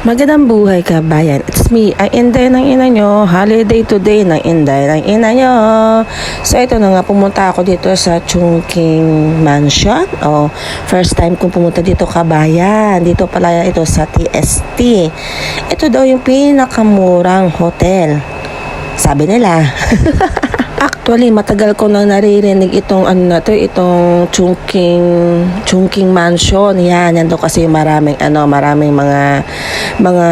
Magandang buhay ka, bayan. It's me, ang inday ng ina nyo. Holiday today ng inday ng ina nyo. So, ito na nga, pumunta ako dito sa Chungking Mansion. Oh, first time kong pumunta dito, kabayan. Dito pala ito sa TST. Ito daw yung pinakamurang hotel. Sabi nila. Actually, matagal ko nang naririnig itong ano na to, itong Chungking Chungking Mansion. Yan, yan kasi maraming ano, maraming mga mga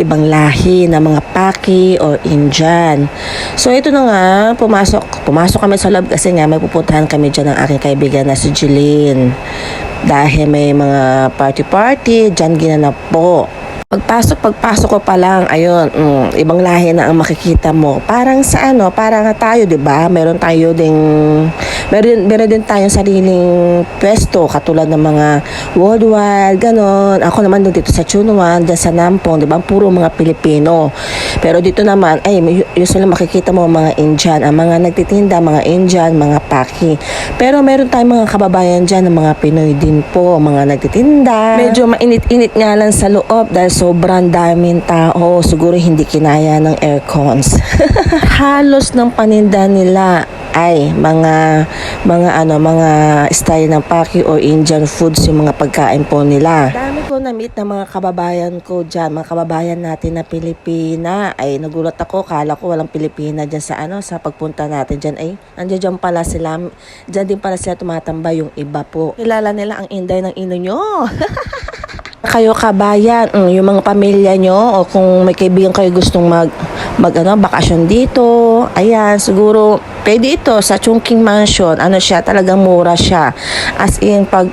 ibang lahi na mga Paki or Indian. So ito na nga, pumasok pumasok kami sa loob kasi nga may pupuntahan kami diyan ng aking kaibigan na si Jeline. Dahil may mga party-party, diyan ginanap po. Pagpasok, pagpasok ko pa lang, ayun, mm, ibang lahi na ang makikita mo. Parang sa ano, parang tayo, 'di ba? Meron tayo ding meron meron din tayong sariling pwesto katulad ng mga worldwide, ganon. Ako naman dito sa Chunuan, dyan sa Nampong, 'di ba? Puro mga Pilipino. Pero dito naman, ay may- usually makikita mo mga Indian, ang mga nagtitinda, mga Indian, mga Paki. Pero meron tayong mga kababayan dyan, mga Pinoy din po, mga nagtitinda. Medyo mainit-init nga lang sa loob dahil sobrang daming tao. Siguro hindi kinaya ng aircons. Halos ng paninda nila ay mga mga ano mga style ng Paki or Indian foods yung mga pagkain po nila. Dami ko na meet ng mga kababayan ko diyan, mga kababayan natin na Pilipina. Ay nagulat ako, kala ko walang Pilipina diyan sa ano sa pagpunta natin diyan ay nandiyan dyan pala sila. Diyan din pala sila tumatambay yung iba po. Kilala nila ang inday ng ino nyo. kayo kabayan, mm, yung mga pamilya nyo o kung may kaibigan kayo gustong mag mag ano, bakasyon dito. Ayan, siguro pwede ito sa Chungking Mansion. Ano siya, talagang mura siya. As in pag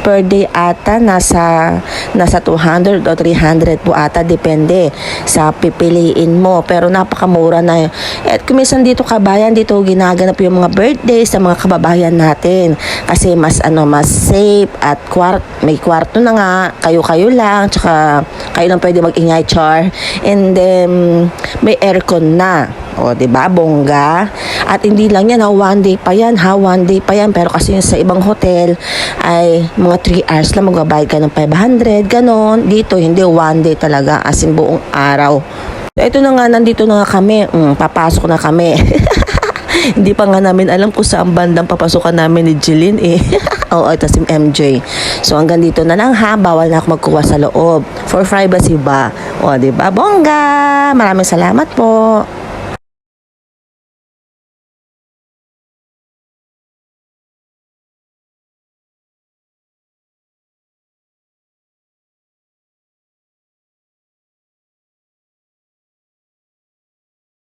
per day ata nasa nasa 200 o 300 po ata depende sa pipiliin mo. Pero napakamura na yun. at kumisan dito kabayan dito ginaganap yung mga birthday sa mga kababayan natin. Kasi mas ano mas safe at kwart may kwarto na nga kayo-kayo lang tsaka kayo lang pwede mag-ingay char. And then may aircon na o, di ba? Bongga. At hindi lang yan, ha? One day pa yan, ha? One day pa yan. Pero kasi yung sa ibang hotel ay mga 3 hours lang magbabayad ka ng 500, ganon. Dito, hindi one day talaga, as in buong araw. So, ito na nga, nandito na nga kami. Mm, papasok na kami. hindi pa nga namin alam kung saan bandang papasokan namin ni Jeline eh. Oo, ito si MJ. So hanggang dito na lang ha, bawal na ako magkuha sa loob. For privacy ba? O, di ba? Bongga! Maraming salamat po.